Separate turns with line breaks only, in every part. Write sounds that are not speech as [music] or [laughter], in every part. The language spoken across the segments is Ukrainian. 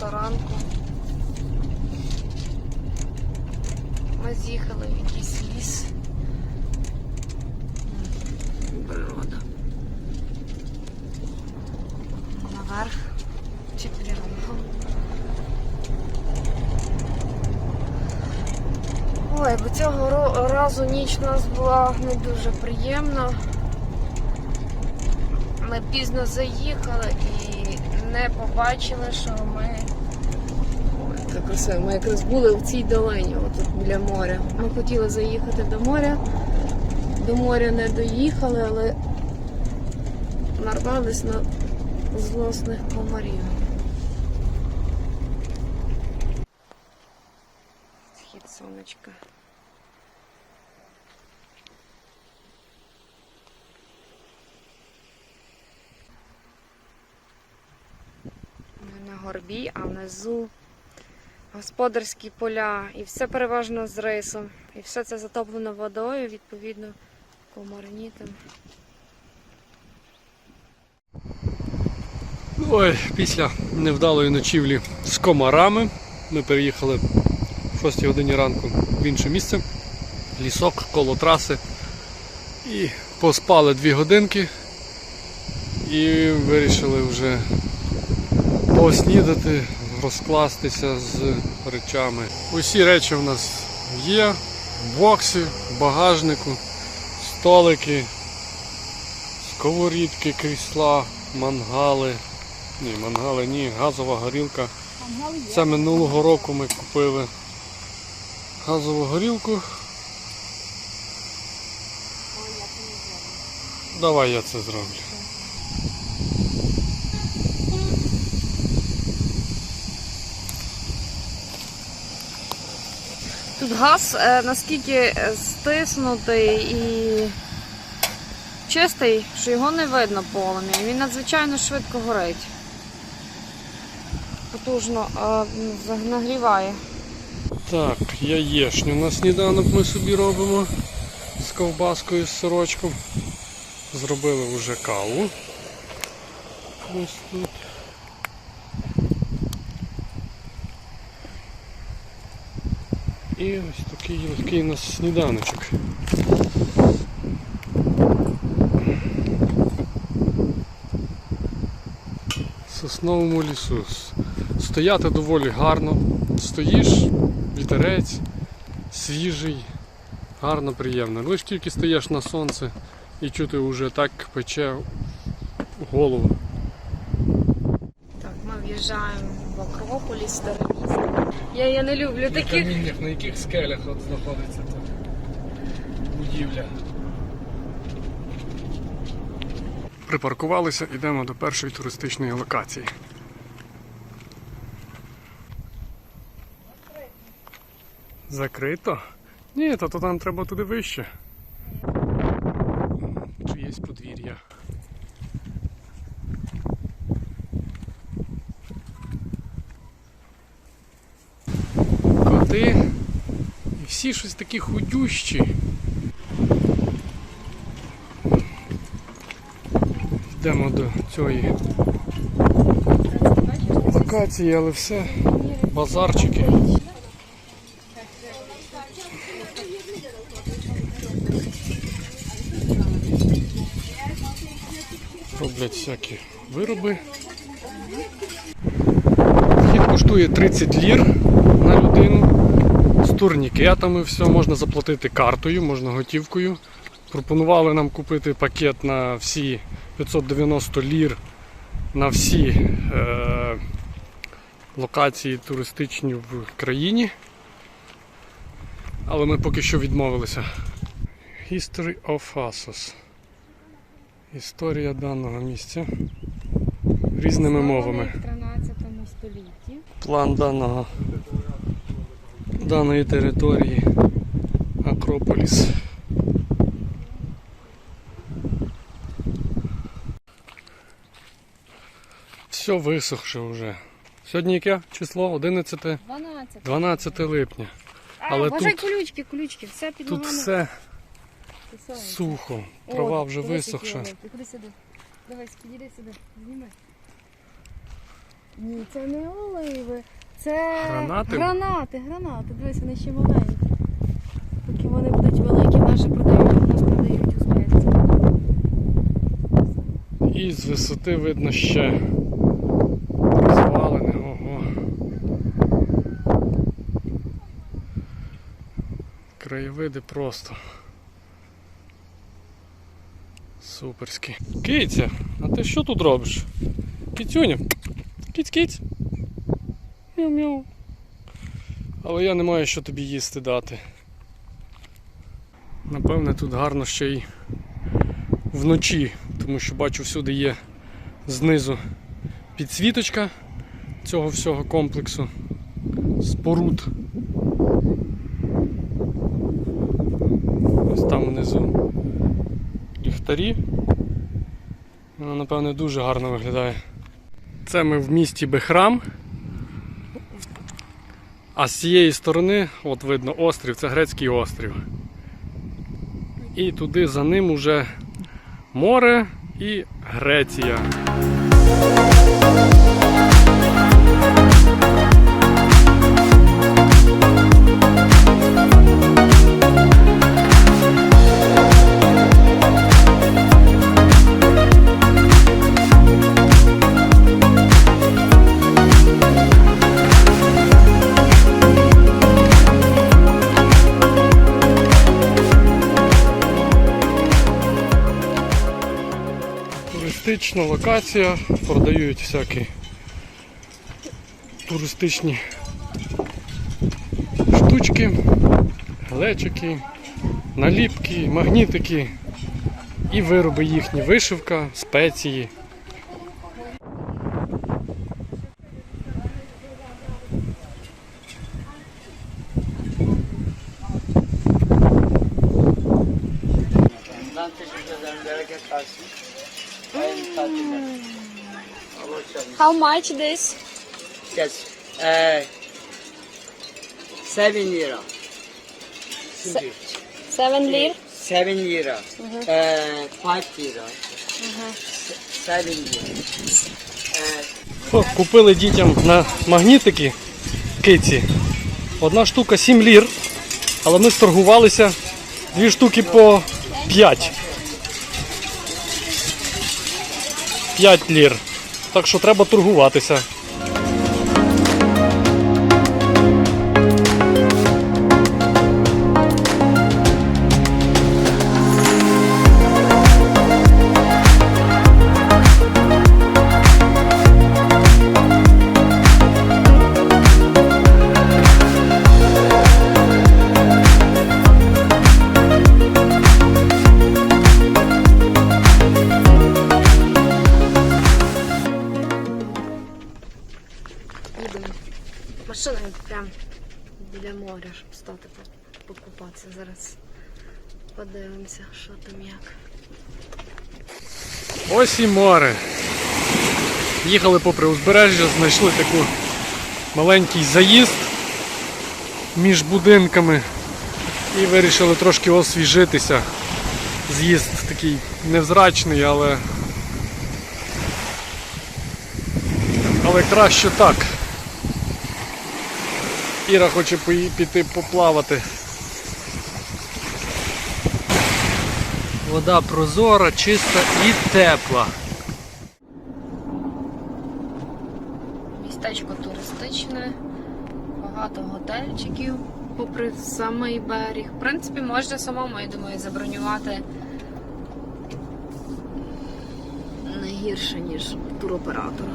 шоста ранку. Ми з'їхали в якийсь ліс. Природа. Наверх. Четвером. Ой, бо цього разу ніч у нас була не дуже приємна. Ми пізно заїхали і не побачили, що ми. Ой, красиво. Ми якраз були в цій долині, отут біля моря. Ми хотіли заїхати до моря. До моря не доїхали, але нарвались на злосних комарів. Схід сонечка. Ми на горбі, а внизу господарські поля. І все переважно з рисом. І все це затоплено водою, відповідно, комарні там.
Ой, після невдалої ночівлі з комарами ми переїхали в 6 годині ранку в інше місце, лісок коло траси. І поспали дві годинки і вирішили вже поснідати, розкластися з речами. Усі речі в нас є в боксі, в багажнику, столики, сковорідки, крісла, мангали. Ні, мангали ні, газова горілка. Це минулого року ми купили газову горілку. Давай я це зроблю.
Тут газ е, наскільки е, стиснутий і чистий, що його не видно полум'я. Він надзвичайно швидко горить. Потужно е, нагріває.
Так, яєшню на сніданок ми собі робимо з ковбаскою, з сирочком. Зробили вже каву. Ось тут. І ось такий легкий у нас сніданочок. Сосновому лісу. Стояти доволі гарно. Стоїш, вітерець, свіжий, гарно, приємно. Лиш тільки стоїш на сонце і чути вже так пече голову.
Так, ми в'їжджаємо в Акрополіс, місто. Я, я не люблю таких.
на яких скелях от знаходиться тут будівля. Припаркувалися, йдемо до першої туристичної локації. Закрито? Ні, то, то там треба туди вище. Чи є подвір'я? Коти. І всі щось такі худющі. Йдемо до цієї локації, але все базарчики. Роблять всякі вироби. Вхід коштує 30 лір на людину. Турнікетами все, можна заплатити картою, можна готівкою. Пропонували нам купити пакет на всі 590 лір на всі е, локації туристичні в країні. Але ми поки що відмовилися. History of Assos. Історія даного місця різними мовами.
В 13 столітті.
План даного даної території Акрополіс. Все висохше вже. Сьогодні яке число? 11,
12.
12 липня.
А,
Але
вважай
тут-
колючки, колючки, все під
Тут все сухо,
О,
трава вже
дивись,
висохша.
Куди сюди? Давай, підійди сюди, зніми. Ні, це не оливи. Це
Гранати?
гранати, гранати. Дивись, вони ще маленькі. Поки вони будуть великі, наші продають, у нас продають у спеції.
І з висоти видно ще звалене. Ого. Краєвиди просто. Суперські. Киця, а ти що тут робиш? Кицюня. Киць-киць. Мяу-мяу. Але я не маю що тобі їсти дати. Напевне, тут гарно ще й вночі, тому що бачу всюди є знизу підсвіточка цього всього комплексу споруд. Ось там внизу ліхтарі. Воно, напевне, дуже гарно виглядає. Це ми в місті Бехрам. А з цієї сторони, от видно острів, це грецький острів. І туди за ним уже море і Греція. Туристична локація, продають всякі туристичні штучки, глечики, наліпки, магнітики і вироби їхні, вишивка, спеції.
Canım.
How much this?
Yes. Ee, seven lira. Şimdi.
7 lir?
Seven lira. Ee, five lira. Seven lira. Ee,
О, купили дітям на магнітики киці. Одна штука 7 лір, але ми сторгувалися дві штуки по 5. 5 лір. Так що треба торгуватися.
Зараз подивимося, що там як.
Ось і море. Їхали попри узбережжя, знайшли таку маленький заїзд між будинками і вирішили трошки освіжитися. З'їзд такий невзрачний, але. Але краще так. Іра хоче піти поплавати. Вода прозора, чиста і тепла.
Містечко туристичне, багато готельчиків попри самий берег. В принципі, можна самому, я думаю, забронювати не гірше, ніж туроператора.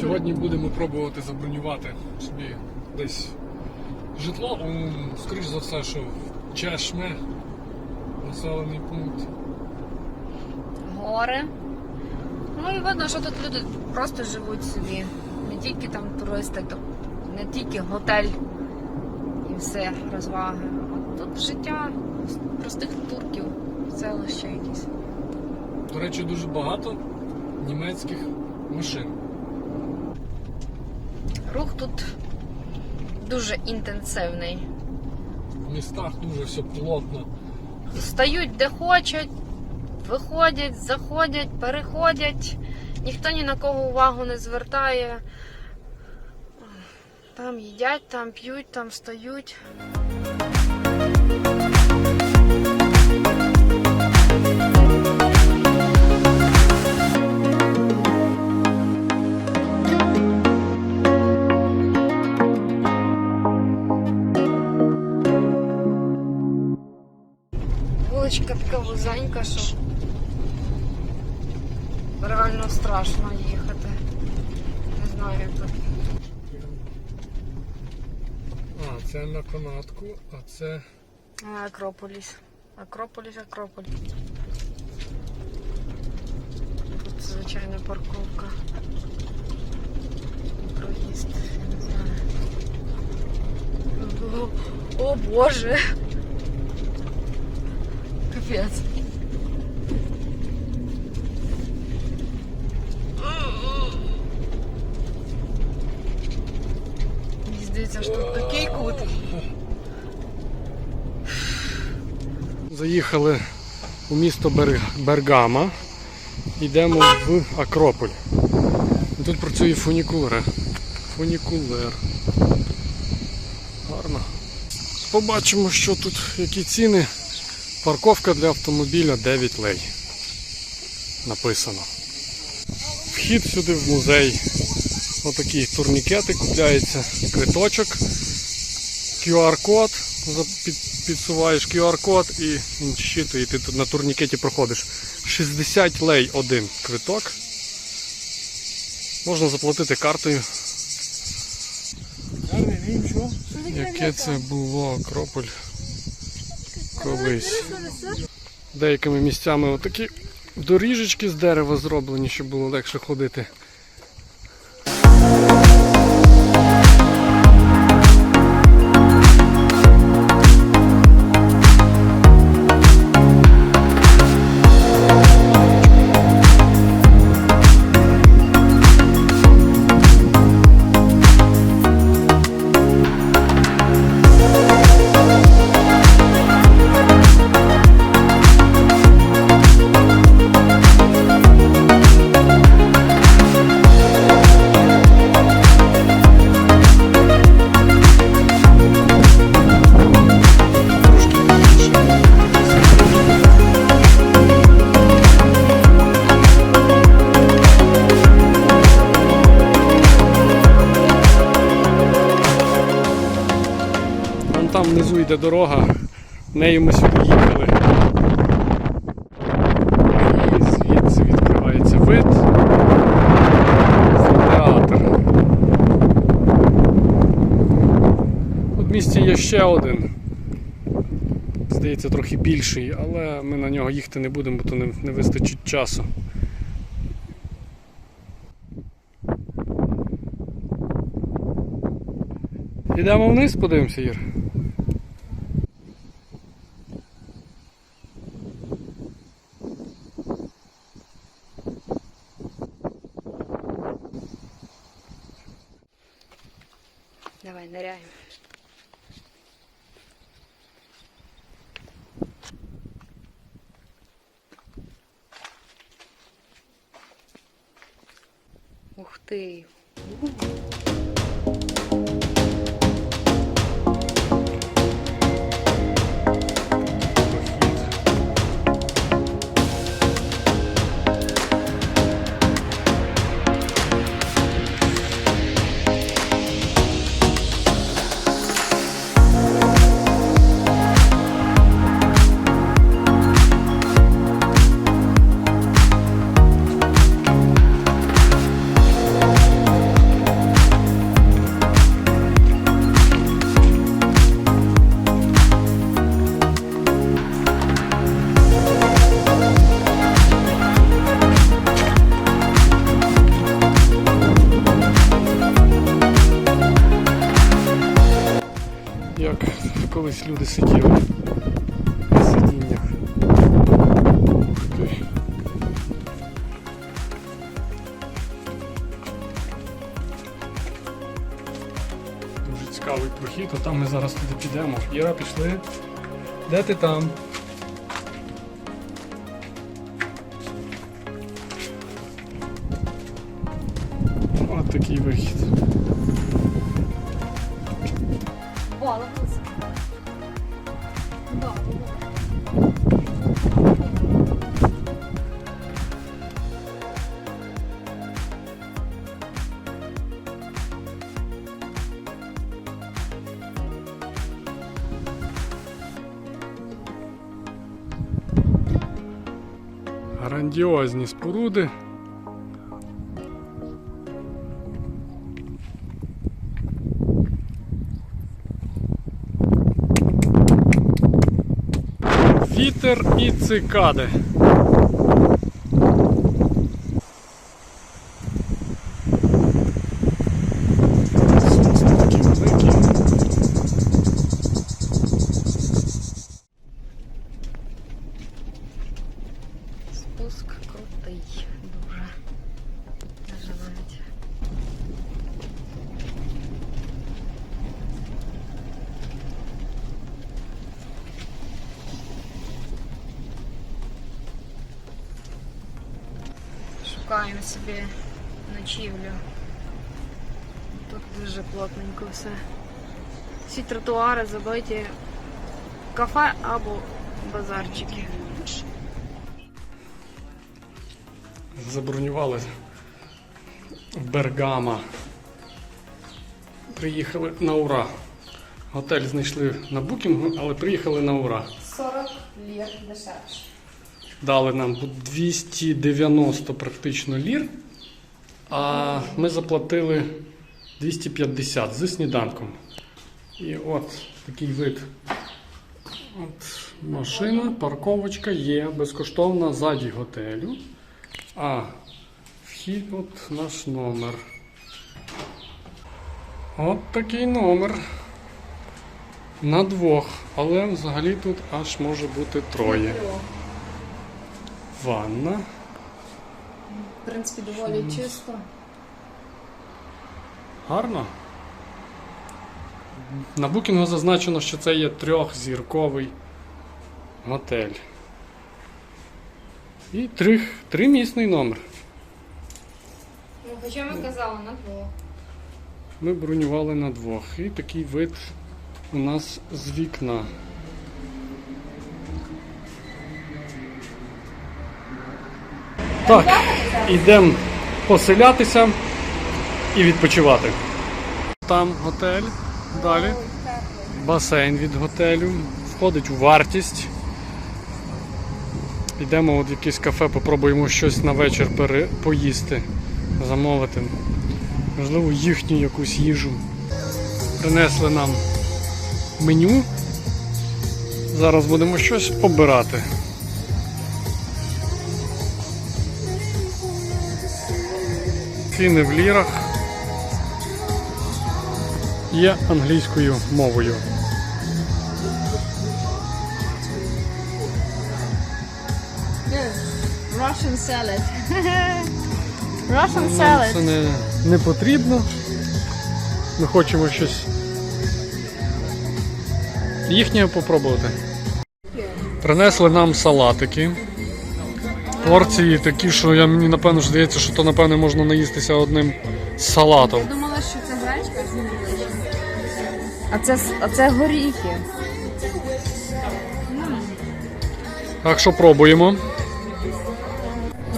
Сьогодні будемо пробувати забронювати собі десь житло, скоріш за все, що в Чешме, населений пункт.
гори. Ну і видно, що тут люди просто живуть собі. Не тільки там туристи, то не тільки готель і все, розваги. От тут життя простих турків, селище якісь.
До речі, дуже багато німецьких машин.
Рух тут дуже інтенсивний.
Містах дуже все плотно.
Стають де хочуть, виходять, заходять, переходять ніхто ні на кого увагу не звертає. Там їдять, там п'ють, там встають.
це на канатку, а це.
А, Акрополіс. Акрополіс, Акрополіс. Тут звичайна парковка. Проїзд, я не знаю. О, о боже! Капець. Мені здається, що тут такий кут.
Заїхали у місто Бер- Бергама. Йдемо в Акрополь. Тут працює фунікулер. Фунікулер. Гарно. Побачимо, що тут, які ціни. Парковка для автомобіля 9 лей. Написано. Вхід сюди в музей. Отакі турнікети купляється, квиточок, QR-код, підсуваєш QR-код і він і ти на турнікеті проходиш. 60 лей один квиток. Можна заплатити картою. Яке це було Акрополь колись. Деякими місцями отакі доріжечки з дерева зроблені, щоб було легше ходити. Йде дорога, нею ми сюди їхали. І звідси відкривається вид. Театр. В місті є ще один. Здається, трохи більший, але ми на нього їхати не будемо, бо то не, не вистачить часу. Йдемо вниз, подивимося, Ір. Як колись люди сиділи на сидіннях. Ух ти. Дуже цікавий прохід, а там ми зараз туди підемо. Іра, пішли. Де ти там? Грандіозні споруди. Вітер і цикади. Сонце такі великі.
Спуск крутий дуже. Даже навіть. Шукаємо собі ночівлю. Тут дуже плотненько все. Всі тротуари забиті кафе або базарчики.
Забронювали Бергама. Приїхали на ура. Готель знайшли на букінгу, але приїхали на ура.
40 лір дешевше.
Дали нам 290 практично лір, а ми заплатили 250 зі сніданком. І от такий вид. От машина, парковочка є безкоштовна ззаді готелю. А вхід от наш номер. От такий номер. На двох, але взагалі тут аж може бути троє. Ванна.
В принципі, доволі чисто.
Гарно. На букінгу зазначено, що це є трьохзірковий готель. І три, тримісний номер.
Ну, хоча ми казали на двох.
Ми бронювали на двох. І такий вид у нас з вікна. Так, йдемо поселятися і відпочивати. Там готель, далі басейн від готелю, входить у вартість. Йдемо в якесь кафе, попробуємо щось на вечір поїсти, замовити. Можливо, їхню якусь їжу. Принесли нам меню. Зараз будемо щось обирати. Ціни в лірах є англійською мовою.
Russian salad. [laughs] Russian
Нам
salad.
це не, не потрібно. Ми хочемо щось їхнє попробувати. Принесли нам салатики. Порції такі, що я мені напевно ж здається, що то напевне можна наїстися одним салатом.
Я думала, що це гречка з. А це, а це горіхи.
Так що пробуємо.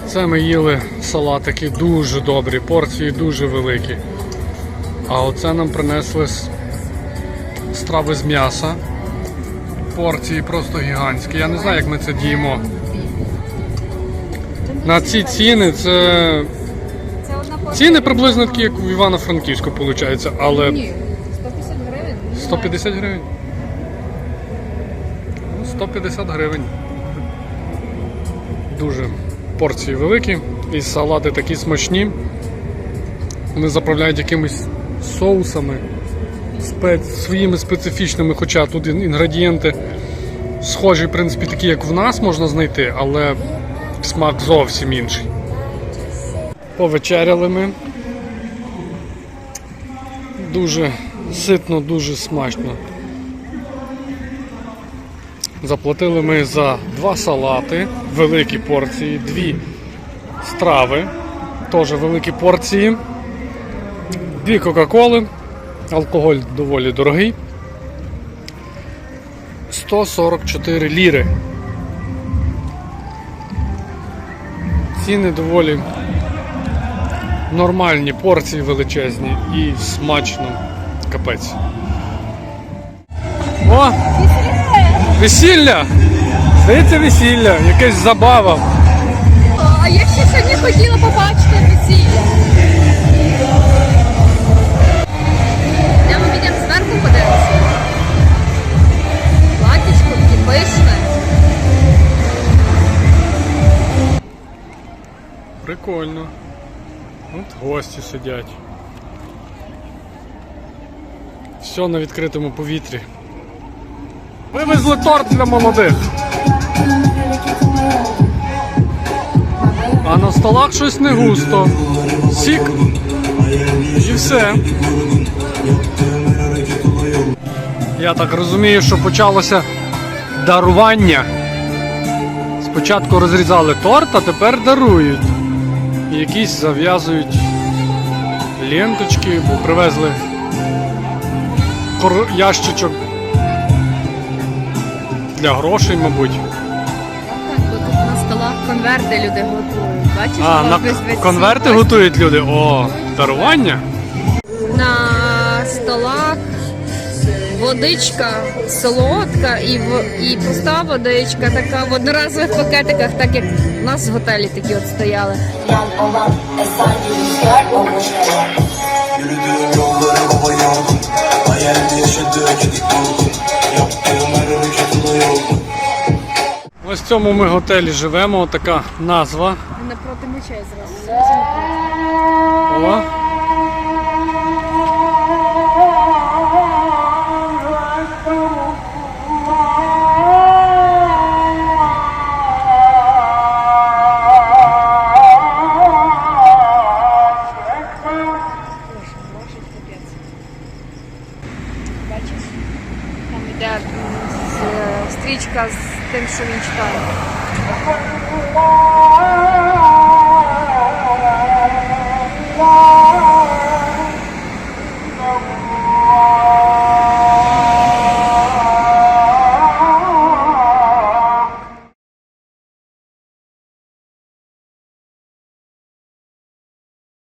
Це ми їли салатики дуже добрі, порції дуже великі. А оце нам принесли страви з м'яса. Порції просто гігантські. Я не знаю, як ми це діємо. На ці ціни це
Це одна порція.
ціни приблизно такі, як у Івано-Франківську, виходить, але
Ні, 150 гривень.
150 гривень. Ну, 150 гривень. Дуже порції великі і салати такі смачні. Вони заправляють якимись соусами спец... своїми специфічними, хоча тут інгредієнти схожі, в принципі, такі, як в нас можна знайти, але смак зовсім інший. Повечеряли ми. Дуже ситно, дуже смачно. Заплатили ми за два салати, великі порції, дві страви, теж великі порції. Дві Кока-Коли. Алкоголь доволі дорогий. 144 ліри. Ціни доволі нормальні, порції величезні і смачно. Капець. О! Весілля! Здається, весілля, якась забава.
А я ще сьогодні хотіла побачити весілля.
Гості сидять. Все на відкритому повітрі. Вивезли торт для молодих. А на столах щось не густо. Сік. І все. Я так розумію, що почалося дарування. Спочатку розрізали торт, а тепер дарують. І якісь зав'язують ленточки, бо привезли ящичок для грошей, мабуть.
Так, бо тут на столах конверти люди готують. Бачиш,
А, на конверти готують люди. О, дарування.
На столах водичка солодка і, в, і пуста водичка така в одноразових пакетиках, так як нас в готелі такі от стояли.
Yürüdüğüm baba Hayalini yaşadığı Yaptığım her
Ось в цьому ми готелі живемо, така назва.
Напроти мечей зразу.
О.